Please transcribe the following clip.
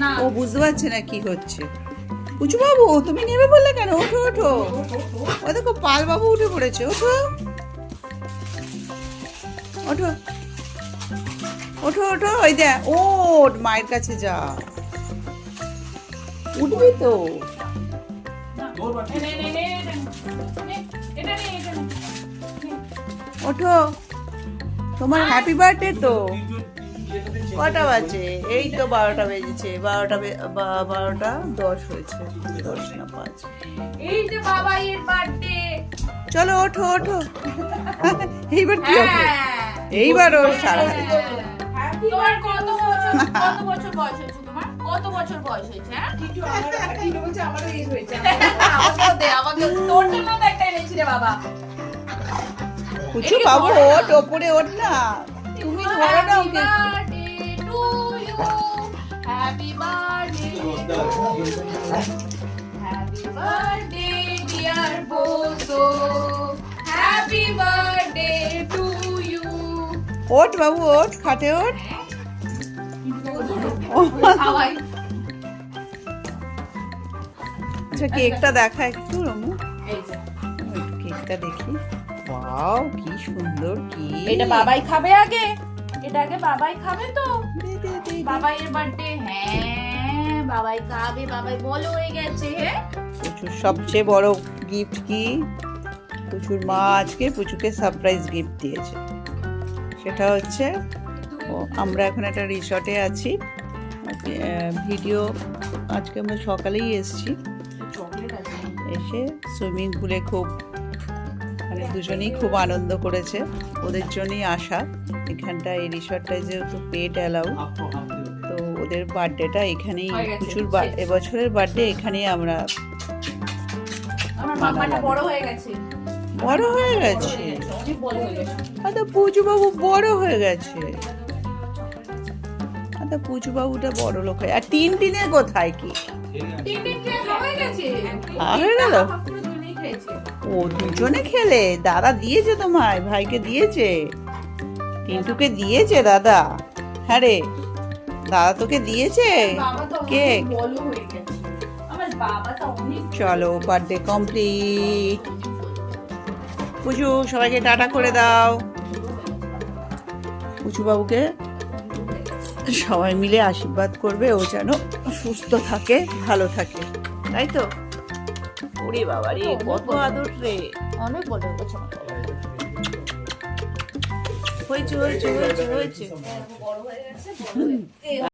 না ও বুঝতে পারছে না কি হচ্ছে পুচু বাবু তুমি নেবে বললে কেন ওঠো ওঠো ও দেখো পাল বাবু উঠে পড়েছে ওঠো ওঠো ওঠো ওঠো ওই দে ওঠ মায়ের কাছে যা উঠবি তো। ওঠো তোমার হ্যাপি বার্থডে তো কটা বাজে? এই তো বারোটা বেজেছে। বারোটা বারোটা দশ হয়েছে। দশ। না পাঁচ। এই যে বাবাইয়ের বার্থডে চলো ওঠো ওঠো। এইবার কি হবে? হ্যাঁ। এইবার ওর সারা। হয়েছে তোমার কত বছর কত বছর বয়স হয়েছে তোমার? কত বছর বয়স হয়েছে হ্যাঁ? আমাকেও দে আমাকেও তোর জন্য তো একটা এনেছি রে বাবা। কুচু বাবু ওঠ ওপরে ওঠ না। তুমি ধরো না ওকে। Happy birthday happy birthday dear বোসো happy birthday to you ওঠ বাবু ওঠ খাটে ওঠ। হাওয়াই আচ্ছা কেকটা দেখা একটু রমু কেকটা দেখি। ওয়াও কি সুন্দর কি এটা বাবাই খাবে আগে? এটা আগে বাবাই খাবে তো? বাবাইয়ের বার্থডে হ্যাঁ বাবাই খাবে বাবাই বলো হয়ে গেছে হ্যাঁ? প্রচুর সবচেয়ে বড় গিফট কি? প্রচুর মা আজকে প্রচুরকে সারপ্রাইজ গিফট দিয়েছে। সেটা হচ্ছে আমরা এখন একটা রিসর্টে আছি। ভিডিও আজকে আমরা সকালেই এসেছি। এসে সুইমিং পুলে খুব মানে দুজনেই খুব আনন্দ করেছে। ওদের জন্যই আসা। এখানটা এই রিসর্টটায় যেহেতু পেট অ্যালাউ তো ওদের বার্থডেটা এখানেই প্রচুর। এবছরের বার্থডে এখানেই আমরা বড় হয়ে গেছে। বড় হয়ে গেছে? অনেক বড় হয়ে গেছে। আদা পুজু বড় হয়ে গেছে। আদা পুজু বাবুটা বড় লোক হয়ে। আর তিন দিনের কোথায় কি? দিন হয়ে হয়ে গেল? ও দুজনে খেলে? দাদা দিয়েছে তোমায় ভাইকে দিয়েছে। টিন্টুকে দিয়েছে দাদা? হ্যাঁ রে দাদা তোকে দিয়েছে? কেক? চলো বার্থডে কমপ্লিট পুজু সবাইকে টাটা করে দাও। বাবুকে সবাই মিলে আশীর্বাদ করবে ও যেন সুস্থ থাকে ভালো থাকে। তাই তো? ওরে বাবা রে কত আদর রে। অনেক বড় হয়ে। হয়েছে হয়েছে হয়েছে। হয়েছে